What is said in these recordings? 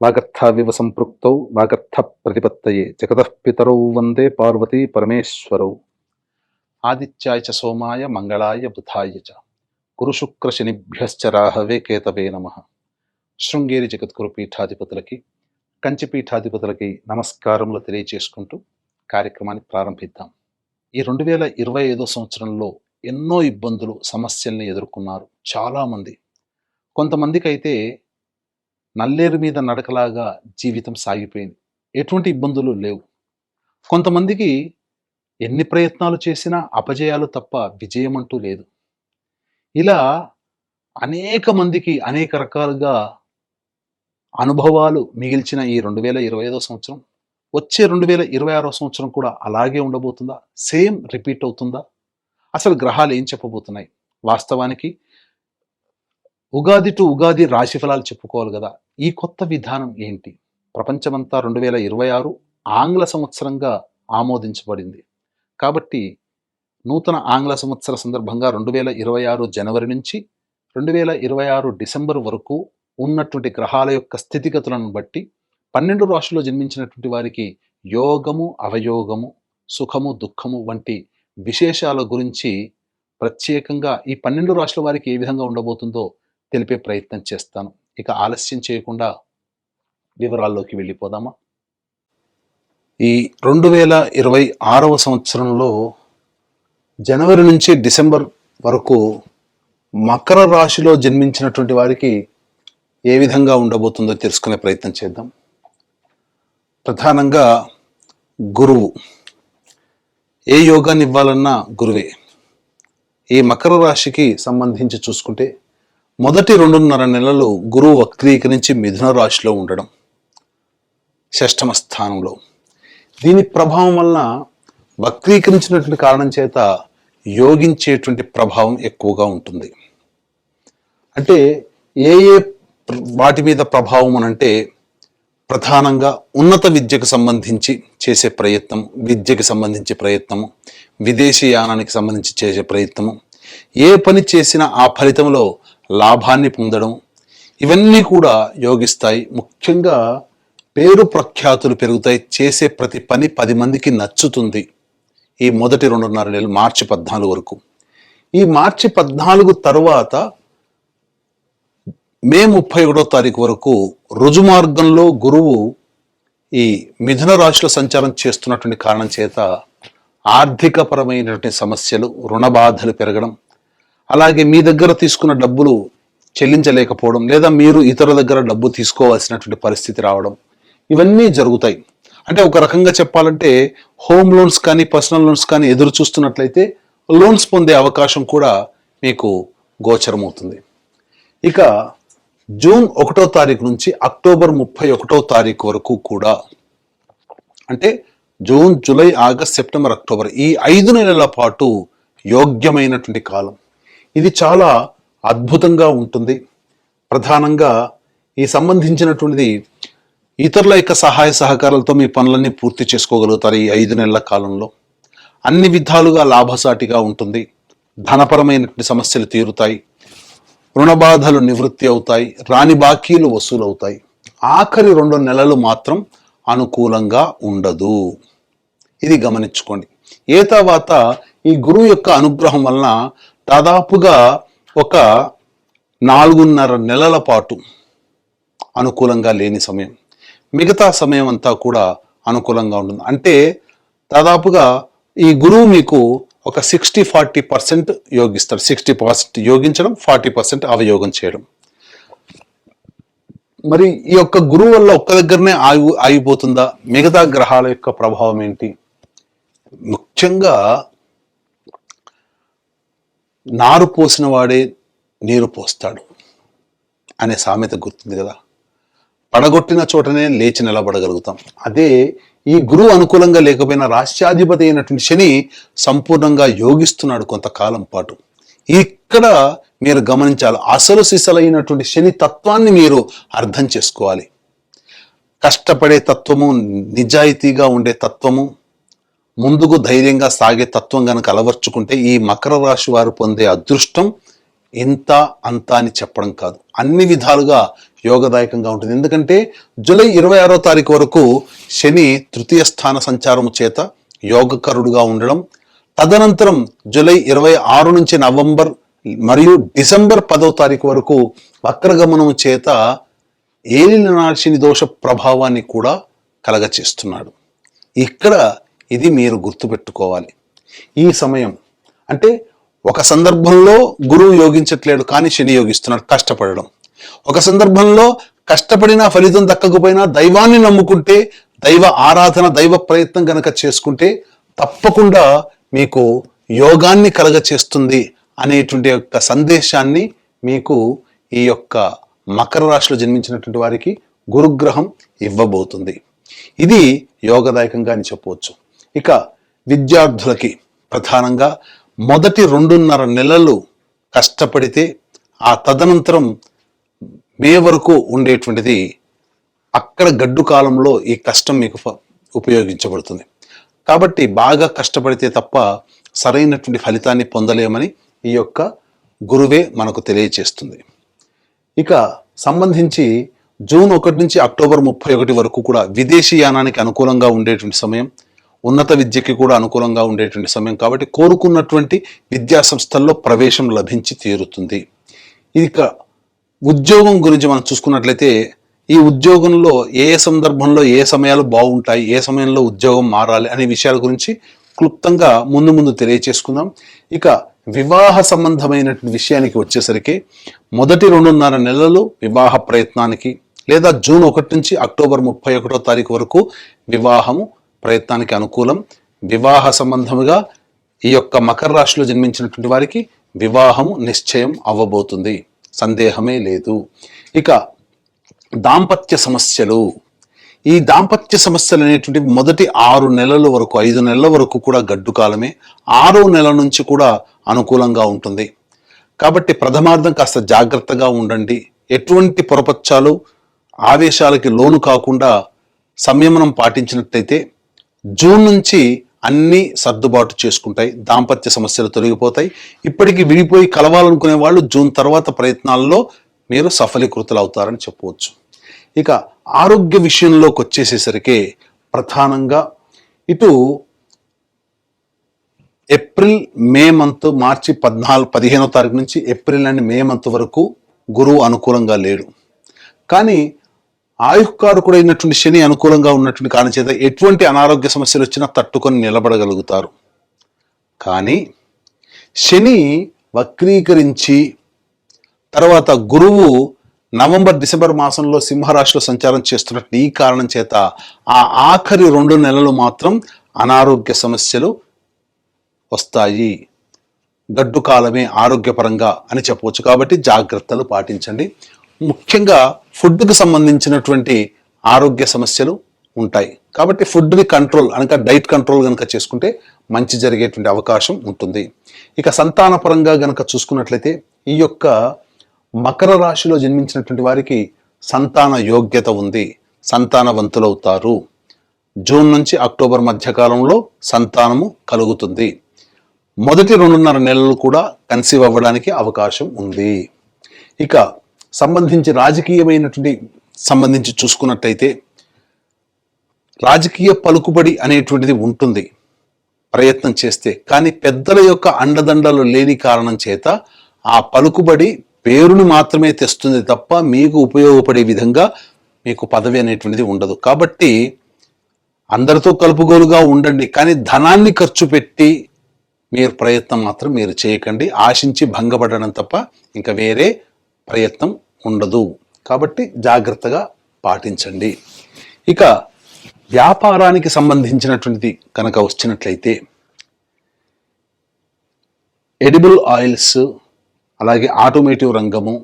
వాగర్థావివ సంపృక్తౌ వాగర్థ ప్రతిపత్తయే జగతః పితరౌ వందే పార్వతీ పరమేశ్వరౌ ఆదిత్యాయ చ సోమాయ మంగళాయ బుధాయ చ గురుశుక్ర రాహవే కేతవే నమ శృంగేరి జగద్గురు పీఠాధిపతులకి కంచి పీఠాధిపతులకి నమస్కారములు తెలియచేసుకుంటూ కార్యక్రమాన్ని ప్రారంభిద్దాం. ఈ రెండు వేల ఇరవై ఐదో సంవత్సరంలో ఎన్నో ఇబ్బందులు సమస్యల్ని ఎదుర్కొన్నారు చాలామంది. కొంతమందికి అయితే నల్లేరు మీద నడకలాగా జీవితం సాగిపోయింది. ఎటువంటి ఇబ్బందులు లేవు. కొంతమందికి ఎన్ని ప్రయత్నాలు చేసినా అపజయాలు తప్ప విజయం అంటూ లేదు. ఇలా అనేక మందికి అనేక రకాలుగా అనుభవాలు మిగిల్చిన ఈ రెండు వేల ఇరవై ఐదో సంవత్సరం వచ్చే రెండు వేల ఇరవై ఆరో సంవత్సరం కూడా అలాగే ఉండబోతుందా? సేమ్ రిపీట్ అవుతుందా? అసలు గ్రహాలు ఏం చెప్పబోతున్నాయి? వాస్తవానికి ఉగాది టు ఉగాది రాశి ఫలాలు చెప్పుకోవాలి కదా. ఈ కొత్త విధానం ఏంటి? ప్రపంచమంతా రెండు వేల ఇరవై ఆరు ఆంగ్ల సంవత్సరంగా ఆమోదించబడింది. కాబట్టి నూతన ఆంగ్ల సంవత్సర సందర్భంగా రెండు వేల ఇరవై ఆరు జనవరి నుంచి రెండు వేల ఇరవై ఆరు డిసెంబర్ వరకు ఉన్నటువంటి గ్రహాల యొక్క స్థితిగతులను బట్టి పన్నెండు రాశుల్లో జన్మించినటువంటి వారికి యోగము అవయోగము సుఖము దుఃఖము వంటి విశేషాల గురించి ప్రత్యేకంగా ఈ పన్నెండు రాశుల వారికి ఏ విధంగా ఉండబోతుందో తెలిపే ప్రయత్నం చేస్తాను. ఇక ఆలస్యం చేయకుండా వివరాల్లోకి వెళ్ళిపోదామా? ఈ రెండు వేల ఇరవై ఆరవ సంవత్సరంలో జనవరి నుంచి డిసెంబర్ వరకు మకర రాశిలో జన్మించినటువంటి వారికి ఏ విధంగా ఉండబోతుందో తెలుసుకునే ప్రయత్నం చేద్దాం. ప్రధానంగా గురువు. ఏ యోగాన్ని ఇవ్వాలన్నా గురువే. ఈ మకర రాశికి సంబంధించి చూసుకుంటే మొదటి రెండున్నర నెలలు గురువు వక్రీకరించి మిథున రాశిలో ఉండడం షష్టమ స్థానంలో. దీని ప్రభావం వలన వక్రీకరించినటువంటి కారణం చేత యోగించేటువంటి ప్రభావం ఎక్కువగా ఉంటుంది. అంటే ఏ ఏ వాటి మీద ప్రభావం అని అంటే ప్రధానంగా ఉన్నత విద్యకు సంబంధించి చేసే ప్రయత్నం విద్యకి సంబంధించి ప్రయత్నము విదేశీ యానానికి సంబంధించి చేసే ప్రయత్నము ఏ పని చేసినా ఆ ఫలితంలో లాభాన్ని పొందడం ఇవన్నీ కూడా యోగిస్తాయి. ముఖ్యంగా పేరు ప్రఖ్యాతులు పెరుగుతాయి. చేసే ప్రతి పని పది మందికి నచ్చుతుంది. ఈ మొదటి రెండున్నర నెలలు మార్చి పద్నాలుగు వరకు. ఈ మార్చి పద్నాలుగు తరువాత మే ముప్పై ఒకటో తారీఖు వరకు రుజుమార్గంలో గురువు ఈ మిథున రాశిలో సంచారం చేస్తున్నటువంటి కారణం చేత ఆర్థికపరమైనటువంటి సమస్యలు రుణ బాధలు పెరగడం అలాగే మీ దగ్గర తీసుకున్న డబ్బులు చెల్లించలేకపోవడం లేదా మీరు ఇతర దగ్గర డబ్బు తీసుకోవాల్సినటువంటి పరిస్థితి రావడం ఇవన్నీ జరుగుతాయి. అంటే ఒక రకంగా చెప్పాలంటే హోమ్ లోన్స్ కానీ పర్సనల్ లోన్స్ కానీ ఎదురు చూస్తున్నట్లయితే లోన్స్ పొందే అవకాశం కూడా మీకు గోచరమవుతుంది. ఇక జూన్ ఒకటో తారీఖు నుంచి అక్టోబర్ ముప్పై ఒకటో తారీఖు వరకు కూడా అంటే June July August September October ఈ ఐదు నెలల పాటు యోగ్యమైనటువంటి కాలం. ఇది చాలా అద్భుతంగా ఉంటుంది. ప్రధానంగా ఈ సంబంధించినటువంటిది ఇతరుల యొక్క సహాయ సహకారాలతో మీ పనులన్నీ పూర్తి చేసుకోగలుగుతారు ఈ ఐదు నెలల కాలంలో. అన్ని విధాలుగా లాభసాటిగా ఉంటుంది. ధనపరమైనటువంటి సమస్యలు తీరుతాయి. రుణబాధలు నివృత్తి అవుతాయి. రాని బాకీలు వసూలవుతాయి. ఆఖరి రెండు నెలలు మాత్రం అనుకూలంగా ఉండదు. ఇది గమనించుకోండి. ఏ తర్వాత ఈ గురువు యొక్క అనుగ్రహం వలన దాదాపుగా ఒక నాలుగున్నర నెలల పాటు అనుకూలంగా లేని సమయం. మిగతా సమయం అంతా కూడా అనుకూలంగా ఉంటుంది. అంటే దాదాపుగా ఈ గురువు మీకు ఒక సిక్స్టీ ఫార్టీ పర్సెంట్ యోగిస్తాడు. సిక్స్టీ పర్సెంట్ యోగించడం ఫార్టీ పర్సెంట్ అవయోగం చేయడం. మరి ఈ యొక్క గురువు వల్ల ఒక్క దగ్గరనే ఆగి ఆగిపోతుందా? మిగతా గ్రహాల యొక్క ప్రభావం ఏంటి? ముఖ్యంగా నారు పోసిన వాడే నీరు పోస్తాడు అనే సామెత గుర్తుంది కదా. పడగొట్టిన చోటనే లేచి నిలబడగలుగుతాం. అదే ఈ గురువు అనుకూలంగా లేకపోయినా రాష్ట్రాధిపతి అయినటువంటి శని సంపూర్ణంగా యోగిస్తున్నాడు కొంతకాలం పాటు. ఇక్కడ మీరు గమనించాలి అసలు సిసలైనటువంటి శని తత్వాన్ని మీరు అర్థం చేసుకోవాలి. కష్టపడే తత్వము నిజాయితీగా ఉండే తత్వము ముందుకు ధైర్యంగా సాగే తత్వం కనుక అలవర్చుకుంటే ఈ మకర రాశి వారు పొందే అదృష్టం ఇంత అంత అని చెప్పడం కాదు. అన్ని విధాలుగా యోగదాయకంగా ఉంటుంది. ఎందుకంటే జూలై ఇరవై ఆరో తారీఖు వరకు శని తృతీయ స్థాన సంచారము చేత యోగకరుడుగా ఉండడం తదనంతరం జూలై ఇరవై ఆరు నుంచి నవంబర్ మరియు డిసెంబర్ పదవ తారీఖు వరకు వక్రగమనం చేత ఏలిన నాశిని దోష ప్రభావాన్ని కూడా కలగచేస్తున్నాడు. ఇక్కడ ఇది మీరు గుర్తుపెట్టుకోవాలి. ఈ సమయం అంటే ఒక సందర్భంలో గురువు యోగించట్లేడు కానీ శని యోగిస్తున్నాడు కష్టపడడం. ఒక సందర్భంలో కష్టపడినా ఫలితం దక్కకపోయినా దైవాన్ని నమ్ముకుంటే దైవ ఆరాధన దైవ ప్రయత్నం కనుక చేసుకుంటే తప్పకుండా మీకు యోగాన్ని కలగచేస్తుంది అనేటువంటి యొక్క సందేశాన్ని మీకు ఈ యొక్క మకర రాశిలో జన్మించినటువంటి వారికి గురుగ్రహం ఇవ్వబోతుంది. ఇది యోగదాయకంగా అని చెప్పవచ్చు. ఇక విద్యార్థులకి ప్రధానంగా మొదటి రెండున్నర నెలలు కష్టపడితే ఆ తదనంతరం మే వరకు ఉండేటువంటిది అక్కడ గడ్డు కాలంలో ఈ కష్టం మీకు ఉపయోగించబడుతుంది. కాబట్టి బాగా కష్టపడితే తప్ప సరైనటువంటి ఫలితాన్ని పొందలేమని ఈ యొక్క గురువే మనకు తెలియచేస్తుంది. ఇక సంబంధించి జూన్ ఒకటి నుంచి అక్టోబర్ ముప్పై ఒకటి వరకు కూడా విదేశీ యానానికి అనుకూలంగా ఉండేటువంటి సమయం ఉన్నత విద్యకి కూడా అనుకూలంగా ఉండేటువంటి సమయం కాబట్టి కోరుకున్నటువంటి విద్యా సంస్థల్లో ప్రవేశం లభించి తీరుతుంది. ఇక ఉద్యోగం గురించి మనం చూసుకున్నట్లయితే ఈ ఉద్యోగంలో ఏ ఏ సందర్భంలో ఏ సమయాలు బాగుంటాయి ఏ సమయంలో ఉద్యోగం మారాలి అనే విషయాల గురించి క్లుప్తంగా ముందు ముందు తెలియచేసుకుందాం. ఇక వివాహ సంబంధమైనటువంటి విషయానికి వచ్చేసరికి మొదటి రెండున్నర నెలలు వివాహ ప్రయత్నానికి లేదా జూన్ ఒకటి నుంచి అక్టోబర్ ముప్పై ఒకటో తారీఖు వరకు వివాహము ప్రయత్నానికి అనుకూలం. వివాహ సంబంధముగా ఈ యొక్క మకర రాశిలో జన్మించినటువంటి వారికి వివాహము నిశ్చయం అవ్వబోతుంది. సందేహమే లేదు. ఇక దాంపత్య సమస్యలు. ఈ దాంపత్య సమస్యలు అనేటువంటివి మొదటి ఆరు నెలల వరకు ఐదు నెలల వరకు కూడా గడ్డు కాలమే. ఆరో నెల నుంచి కూడా అనుకూలంగా ఉంటుంది. కాబట్టి ప్రథమార్థం కాస్త జాగ్రత్తగా ఉండండి. ఎటువంటి పొరపచ్చాలు ఆవేశాలకి లోను కాకుండా సంయమనం పాటించినట్టయితే జూన్ నుంచి అన్నీ సర్దుబాటు చేసుకుంటాయి దాంపత్య సమస్యలు తొలగిపోతాయి. ఇప్పటికీ విడిపోయి కలవాలనుకునే వాళ్ళు జూన్ తర్వాత ప్రయత్నాల్లో మీరు సఫలీకృతులు అవుతారని చెప్పవచ్చు. ఇక ఆరోగ్య విషయంలోకి వచ్చేసేసరికి ప్రధానంగా ఇటు ఏప్రిల్ మే మంత్ మార్చి పద్నాలుగు పదిహేనో తారీఖు నుంచి ఏప్రిల్ అండ్ మే మంత్ వరకు గురువు అనుకూలంగా లేడు. కానీ ఆయుష్కారకుడైనటువంటి శని అనుకూలంగా ఉన్నటువంటి కారణం చేత ఎటువంటి అనారోగ్య సమస్యలు వచ్చినా తట్టుకొని నిలబడగలుగుతారు. కానీ శని వక్రీకరించి తర్వాత గురువు నవంబర్ డిసెంబర్ మాసంలో సింహరాశిలో సంచారం చేస్తున్నట్టు ఈ కారణం చేత ఆ ఆఖరి రెండు నెలలు మాత్రం అనారోగ్య సమస్యలు వస్తాయి. గడ్డు కాలమే ఆరోగ్యపరంగా అని చెప్పవచ్చు. కాబట్టి జాగ్రత్తలు పాటించండి. ముఖ్యంగా ఫుడ్కి సంబంధించినటువంటి ఆరోగ్య సమస్యలు ఉంటాయి. కాబట్టి ఫుడ్ని కంట్రోల్ అనగా డైట్ కంట్రోల్ కనుక చేసుకుంటే మంచి జరిగేటువంటి అవకాశం ఉంటుంది. ఇక సంతానపరంగా గనక చూసుకున్నట్లయితే ఈ యొక్క మకర రాశిలో జన్మించినటువంటి వారికి సంతాన యోగ్యత ఉంది. సంతానవంతులవుతారు. జూన్ నుంచి అక్టోబర్ మధ్యకాలంలో సంతానము కలుగుతుంది. మొదటి రెండున్నర నెలలు కూడా కన్సీవ్ అవ్వడానికి అవకాశం ఉంది. ఇక సంబంధించి రాజకీయమైనటువంటి సంబంధించి చూసుకున్నట్టయితే రాజకీయ పలుకుబడి అనేటువంటిది ఉంటుంది ప్రయత్నం చేస్తే. కానీ పెద్దల యొక్క అండదండలు లేని కారణం చేత ఆ పలుకుబడి పేరుని మాత్రమే తెస్తుంది తప్ప మీకు ఉపయోగపడే విధంగా మీకు పదవి అనేటువంటిది ఉండదు. కాబట్టి అందరితో కలుపుగోలుగా ఉండండి. కానీ ధనాన్ని ఖర్చు పెట్టి మీరు ప్రయత్నం మాత్రం మీరు చేయకండి. ఆశించి భంగపడడం తప్ప ఇంకా వేరే ప్రయత్నం ఉండదు. కాబట్టి జాగ్రత్తగా పాటించండి. ఇక వ్యాపారానికి సంబంధించినటువంటిది కనుక వచ్చినట్లయితే ఎడిబుల్ ఆయిల్స్ అలాగే ఆటోమేటివ్ రంగము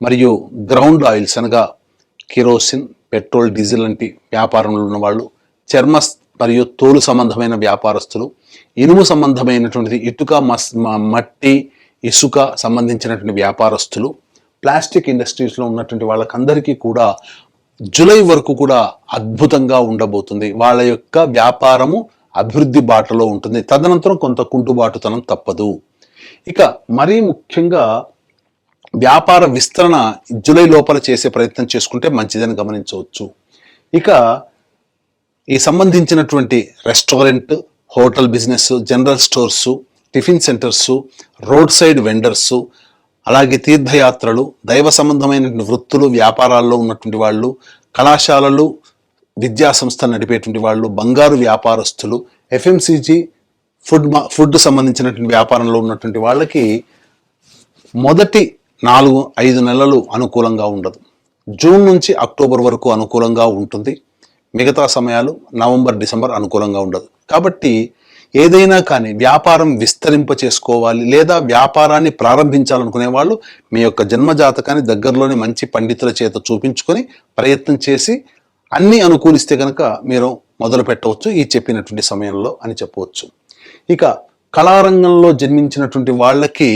మరియు గ్రౌండ్ ఆయిల్స్ అనగా కిరోసిన్ పెట్రోల్ డీజిల్ వంటి వ్యాపారంలో ఉన్నవాళ్ళు చర్మ మరియు తోలు సంబంధమైన వ్యాపారస్తులు ఇనుము సంబంధమైనటువంటిది ఇటుక మస్ మ- మట్టి ఇసుక సంబంధించినటువంటి వ్యాపారస్తులు ప్లాస్టిక్ ఇండస్ట్రీస్లో ఉన్నటువంటి వాళ్ళకందరికీ కూడా జూలై వరకు కూడా అద్భుతంగా ఉండబోతుంది. వాళ్ళ యొక్క వ్యాపారము అభివృద్ధి బాటలో ఉంటుంది. తదనంతరం కొంత కుంటుబాటుతనం తప్పదు. ఇక మరీ ముఖ్యంగా వ్యాపార విస్తరణ జూలై లోపల చేసే ప్రయత్నం చేసుకుంటే మంచిదని గమనించవచ్చు. ఇక ఈ సంబంధించినటువంటి restaurant hotel business general stores tiffin centres roadside vendors అలాగే తీర్థయాత్రలు దైవ సంబంధమైన వృత్తులు వ్యాపారాల్లో ఉన్నటువంటి వాళ్ళు కళాశాలలు విద్యా సంస్థలు నడిపేటువంటి వాళ్ళు బంగారు వ్యాపారస్తులు ఎఫ్ఎంసీజీ ఫుడ్ మా- ఫుడ్ సంబంధించినటువంటి వ్యాపారంలో ఉన్నటువంటి వాళ్ళకి మొదటి నాలుగు ఐదు నెలలు అనుకూలంగా ఉండదు. జూన్ నుంచి అక్టోబర్ వరకు అనుకూలంగా ఉంటుంది. మిగతా సమయాలు నవంబర్ డిసెంబర్ అనుకూలంగా ఉండదు. కాబట్టి ఏదైనా కానీ వ్యాపారం విస్తరింప చేసుకోవాలి లేదా వ్యాపారాన్ని ప్రారంభించాలనుకునే వాళ్ళు మీ యొక్క జన్మజాతకాన్ని దగ్గరలోని మంచి పండితుల చేత చూపించుకొని ప్రయత్నం చేసి అన్ని అనుకూలిస్తే కనుక మీరు మొదలు పెట్టవచ్చు ఈ చెప్పినటువంటి సమయంలో అని చెప్పవచ్చు. ఇక కళారంగంలో జన్మించినటువంటి వాళ్ళకి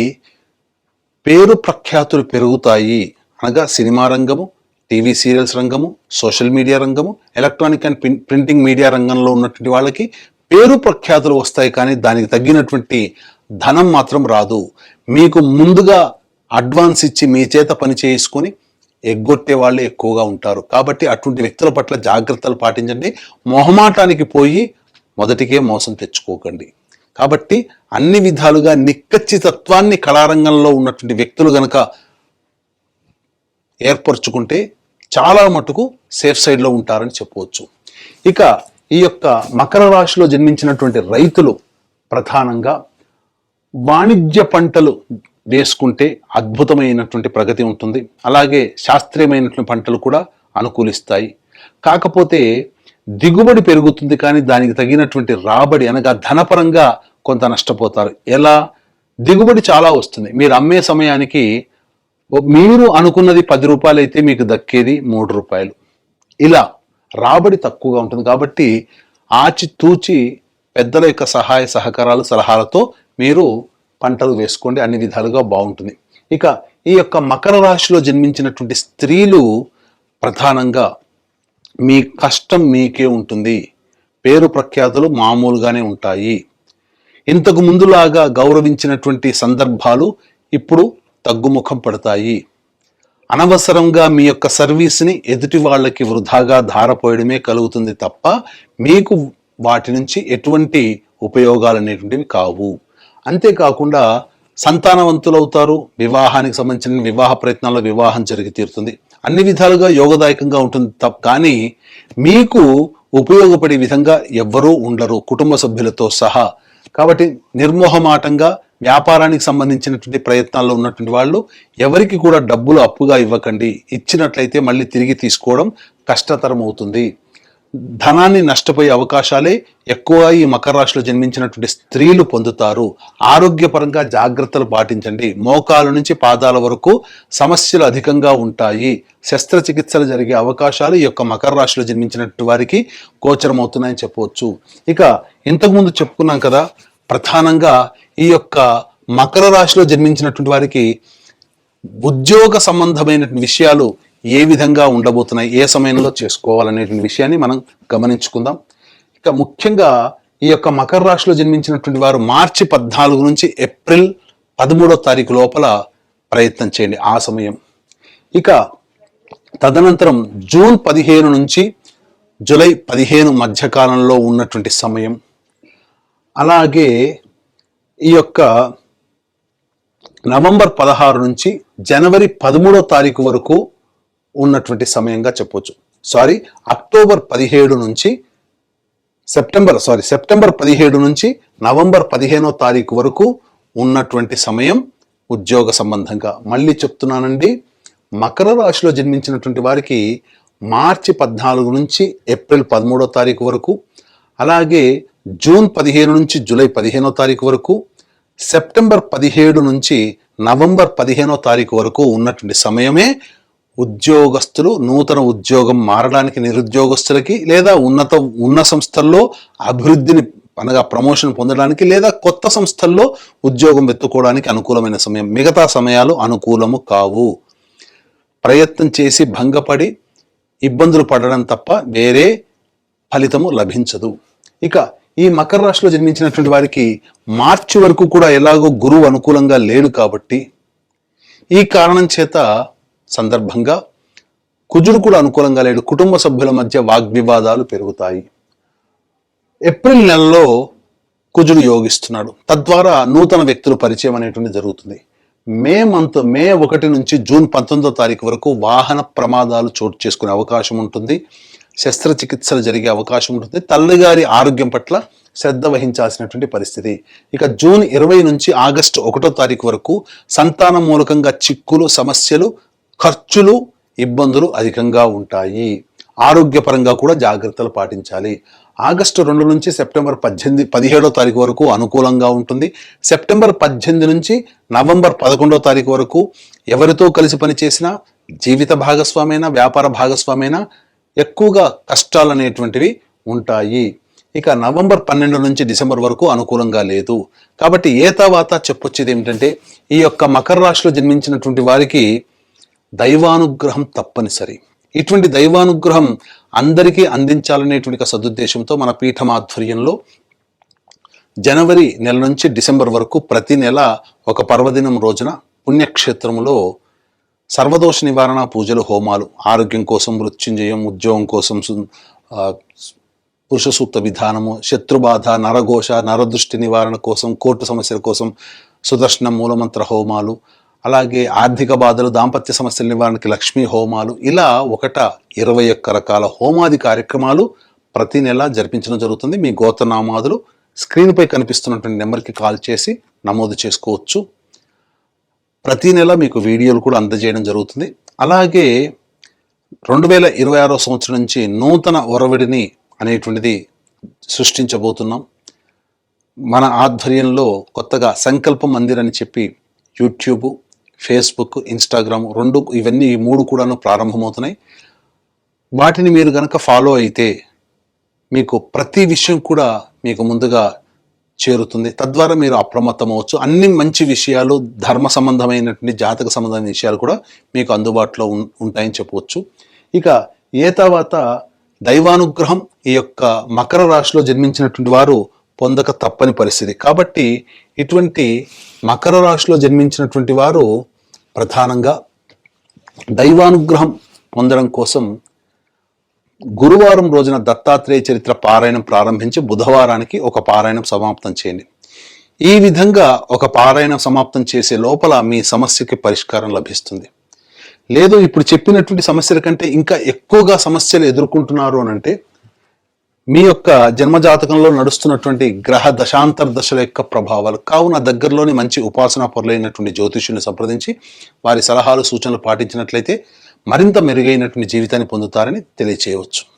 పేరు ప్రఖ్యాతులు పెరుగుతాయి. అనగా సినిమా రంగము టీవీ సీరియల్స్ రంగము సోషల్ మీడియా రంగము ఎలక్ట్రానిక్ అండ్ ప్రింటింగ్ మీడియా రంగంలో ఉన్నటువంటి వాళ్ళకి పేరు ప్రఖ్యాతులు వస్తాయి కానీ దానికి తగ్గినటువంటి ధనం మాత్రం రాదు. మీకు ముందుగా అడ్వాన్స్ ఇచ్చి మీ చేత పని చేసుకొని ఎగ్గొట్టే వాళ్ళు ఎక్కువగా ఉంటారు. కాబట్టి అటువంటి వ్యక్తుల పట్ల జాగ్రత్తలు పాటించండి. మొహమాటానికి పోయి మొదటికే మోసం తెచ్చుకోకండి. కాబట్టి అన్ని విధాలుగా నిక్కచ్చితత్వాన్ని కళారంగంలో ఉన్నటువంటి వ్యక్తులు గనక ఏర్పరచుకుంటే చాలా మటుకు సేఫ్ సైడ్లో ఉంటారని చెప్పవచ్చు. ఇక ఈ యొక్క మకర రాశిలో జన్మించినటువంటి రైతులు ప్రధానంగా వాణిజ్య పంటలు వేసుకుంటే అద్భుతమైనటువంటి ప్రగతి ఉంటుంది. అలాగే శాస్త్రీయమైనటువంటి పంటలు కూడా అనుకూలిస్తాయి. కాకపోతే దిగుబడి పెరుగుతుంది కానీ దానికి తగినటువంటి రాబడి అనగా ధనపరంగా కొంత నష్టపోతారు. ఎలా? దిగుబడి చాలా వస్తుంది. మీరు అమ్మే సమయానికి మీరు అనుకున్నది పది రూపాయలు అయితే మీకు దక్కేది మూడు రూపాయలు. ఇలా రాబడి తక్కువగా ఉంటుంది కాబట్టి ఆచి తూచి పెద్దల యొక్క సహాయ సహకారాలు సలహాలతో మీరు పంటలు వేసుకోండి అన్ని విధాలుగా బాగుంటుంది. ఇక ఈ యొక్క మకర రాశిలో జన్మించినటువంటి స్త్రీలు ప్రధానంగా మీ కష్టం మీకే ఉంటుంది. పేరు ప్రఖ్యాతులు మామూలుగానే ఉంటాయి. ఇంతకు ముందులాగా గౌరవించినటువంటి సందర్భాలు ఇప్పుడు తగ్గుముఖం పడతాయి. అనవసరంగా మీ యొక్క సర్వీస్ని ఎదుటి వాళ్ళకి వృధాగా ధారపోయడమే కలుగుతుంది తప్ప మీకు వాటి నుంచి ఎటువంటి ఉపయోగాలు అనేటువంటివి కావు. అంతేకాకుండా సంతానవంతులవుతారు వివాహానికి సంబంధించిన వివాహ ప్రయత్నాల్లో వివాహం జరిగి తీరుతుంది. అన్ని విధాలుగా యోగదాయకంగా ఉంటుంది తప్ప కానీ మీకు ఉపయోగపడే విధంగా ఎవ్వరూ ఉండరు కుటుంబ సభ్యులతో సహా. కాబట్టి నిర్మోహమాటంగా వ్యాపారానికి సంబంధించినటువంటి ప్రయత్నాల్లో ఉన్నటువంటి వాళ్ళు ఎవరికి కూడా డబ్బులు అప్పుగా ఇవ్వకండి. ఇచ్చినట్లయితే మళ్ళీ తిరిగి తీసుకోవడం కష్టతరం అవుతుంది ధనాన్ని నష్టపోయే అవకాశాలే ఎక్కువ ఈ మకర రాశిలో జన్మించినటువంటి స్త్రీలు పొందుతారు. ఆరోగ్యపరంగా జాగ్రత్తలు పాటించండి. మోకాలు నుంచి పాదాల వరకు సమస్యలు అధికంగా ఉంటాయి. శస్త్రచికిత్సలు జరిగే అవకాశాలు ఈ యొక్క మకర రాశిలో జన్మించినటువంటి వారికి గోచరమవుతున్నాయని చెప్పవచ్చు. ఇక ఇంతకుముందు చెప్పుకున్నాం కదా ప్రధానంగా ఈ యొక్క మకర రాశిలో జన్మించినటువంటి వారికి ఉద్యోగ సంబంధమైన విషయాలు ఏ విధంగా ఉండబోతున్నాయి ఏ సమయంలో చేసుకోవాలనేటువంటి విషయాన్ని మనం గమనించుకుందాం. ఇక ముఖ్యంగా ఈ యొక్క మకర రాశిలో జన్మించినటువంటి వారు మార్చి పద్నాలుగు నుంచి ఏప్రిల్ పదమూడో తారీఖు లోపల ప్రయత్నం చేయండి ఆ సమయం. ఇక తదనంతరం జూన్ పదిహేను నుంచి జూలై పదిహేను మధ్యకాలంలో ఉన్నటువంటి సమయం. అలాగే ఈ యొక్క నవంబర్ పదహారు నుంచి జనవరి పదమూడో తారీఖు వరకు ఉన్నటువంటి సమయంగా చెప్పొచ్చు. సారీ అక్టోబర్ పదిహేడు నుంచి సెప్టెంబర్ సారీ సెప్టెంబర్ పదిహేడు నుంచి నవంబర్ పదిహేనో తారీఖు వరకు ఉన్నటువంటి సమయం ఉద్యోగ సంబంధంగా. మళ్ళీ చెప్తున్నానండి మకర రాశిలో జన్మించినటువంటి వారికి మార్చి పద్నాలుగు నుంచి ఏప్రిల్ పదమూడో తారీఖు వరకు అలాగే జూన్ పదిహేను నుంచి జూలై పదిహేనో తారీఖు వరకు సెప్టెంబర్ పదిహేడు నుంచి నవంబర్ పదిహేనో తారీఖు వరకు ఉన్నటువంటి సమయమే ఉద్యోగస్తులు నూతన ఉద్యోగం మారడానికి నిరుద్యోగస్తులకి లేదా ఉన్నత ఉన్న సంస్థల్లో అభివృద్ధిని అనగా ప్రమోషన్ పొందడానికి లేదా కొత్త సంస్థల్లో ఉద్యోగం వెతుక్కోవడానికి అనుకూలమైన సమయం. మిగతా సమయాలు అనుకూలము కావు. ప్రయత్నం చేసి భంగపడి ఇబ్బందులు పడడం తప్ప వేరే ఫలితము లభించదు. ఇక ఈ మకర రాశిలో జన్మించినటువంటి వారికి మార్చి వరకు కూడా ఎలాగో గురువు అనుకూలంగా లేడు కాబట్టి ఈ కారణం చేత సందర్భంగా కుజుడు కూడా అనుకూలంగా లేడు. కుటుంబ సభ్యుల మధ్య వాగ్వివాదాలు పెరుగుతాయి. ఏప్రిల్ నెలలో కుజుడు యోగిస్తున్నాడు. తద్వారా నూతన వ్యక్తులు పరిచయం అనేటువంటి జరుగుతుంది. మే మంత్ మే ఒకటి నుంచి జూన్ పంతొమ్మిదో తారీఖు వరకు వాహన ప్రమాదాలు చోటు చేసుకునే అవకాశం ఉంటుంది. శస్త్రచికిత్సలు జరిగే అవకాశం ఉంటుంది. తల్లిగారి ఆరోగ్యం పట్ల శ్రద్ధ వహించాల్సినటువంటి పరిస్థితి. ఇక జూన్ ఇరవై నుంచి ఆగస్టు ఒకటో తారీఖు వరకు సంతానం మూలకంగా చిక్కులు సమస్యలు ఖర్చులు ఇబ్బందులు అధికంగా ఉంటాయి. ఆరోగ్యపరంగా కూడా జాగ్రత్తలు పాటించాలి. ఆగస్టు రెండు నుంచి సెప్టెంబర్ పద్దెనిమిది పదిహేడో తారీఖు వరకు అనుకూలంగా ఉంటుంది. సెప్టెంబర్ పద్దెనిమిది నుంచి నవంబర్ పదకొండో తారీఖు వరకు ఎవరితో కలిసి పనిచేసినా జీవిత భాగస్వామైనా వ్యాపార భాగస్వామైనా ఎక్కువగా కష్టాలు అనేటువంటివి ఉంటాయి. ఇక నవంబర్ పన్నెండు నుంచి డిసెంబర్ వరకు అనుకూలంగా లేదు. కాబట్టి ఏ తర్వాత చెప్పొచ్చేది ఏమిటంటే ఈ యొక్క మకర రాశిలో జన్మించినటువంటి వారికి దైవానుగ్రహం తప్పనిసరి. ఇటువంటి దైవానుగ్రహం అందరికీ అందించాలనేటువంటి సదుద్దేశంతో మన పీఠం ఆధ్వర్యంలో జనవరి నెల నుంచి డిసెంబర్ వరకు ప్రతి నెల ఒక పర్వదినం రోజున పుణ్యక్షేత్రంలో సర్వదోష నివారణ పూజలు హోమాలు ఆరోగ్యం కోసం మృత్యుంజయం ఉద్యోగం కోసం పురుష సూక్త విధానము శత్రుబాధ నరఘోష నరదృష్టి నివారణ కోసం కోర్టు సమస్యల కోసం సుదర్శన మూలమంత్ర హోమాలు అలాగే ఆర్థిక బాధలు దాంపత్య సమస్యల నివారణకి లక్ష్మీ హోమాలు ఇలా ఒకట ఇరవై ఒక్క రకాల హోమాది కార్యక్రమాలు ప్రతి నెల జరిపించడం జరుగుతుంది. మీ గోత్రనామాదులు స్క్రీన్పై కనిపిస్తున్నటువంటి నెంబర్కి కాల్ చేసి నమోదు చేసుకోవచ్చు. ప్రతి నెల మీకు వీడియోలు కూడా అందజేయడం జరుగుతుంది. అలాగే రెండు వేల ఇరవై ఆరో సంవత్సరం నుంచి నూతన ఒరవడిని అనేటువంటిది సృష్టించబోతున్నాం. మన ఆధ్వర్యంలో కొత్తగా సంకల్ప మందిర్ అని చెప్పి యూట్యూబ్ ఫేస్బుక్ ఇన్స్టాగ్రామ్ రెండు ఇవన్నీ ఈ మూడు కూడాను ప్రారంభమవుతున్నాయి. వాటిని మీరు కనుక ఫాలో అయితే మీకు ప్రతి విషయం కూడా మీకు ముందుగా చేరుతుంది. తద్వారా మీరు అప్రమత్తం అవ్వచ్చు అన్ని మంచి విషయాలు ధర్మ సంబంధమైనటువంటి జాతక సంబంధమైన విషయాలు కూడా మీకు అందుబాటులో ఉం- ఉంటాయని చెప్పవచ్చు. ఇక ఏ తర్వాత దైవానుగ్రహం ఈ యొక్క మకర రాశిలో జన్మించినటువంటి వారు పొందక తప్పని పరిస్థితి. కాబట్టి ఇటువంటి మకర రాశిలో జన్మించినటువంటి వారు ప్రధానంగా దైవానుగ్రహం పొందడం కోసం గురువారం రోజున దత్తాత్రేయ చరిత్ర పారాయణం ప్రారంభించి బుధవారానికి ఒక పారాయణం సమాప్తం చేయండి. ఈ విధంగా ఒక పారాయణం సమాప్తం చేసే లోపల మీ సమస్యకి పరిష్కారం లభిస్తుంది. లేదు ఇప్పుడు చెప్పినటువంటి సమస్యల కంటే ఇంకా ఎక్కువగా సమస్యలు ఎదుర్కొంటున్నారు అని అంటే మీ యొక్క జన్మజాతకంలో నడుస్తున్నటువంటి గ్రహ దశాంతర దశల యొక్క ప్రభావాలు కావున దగ్గరలోని మంచి ఉపాసనా పొరలైనటువంటి జ్యోతిష్యుని సంప్రదించి వారి సలహాలు సూచనలు పాటించినట్లయితే మరింత మెరుగైనటువంటి జీవితాన్ని పొందుతారని తెలియచేయవచ్చు.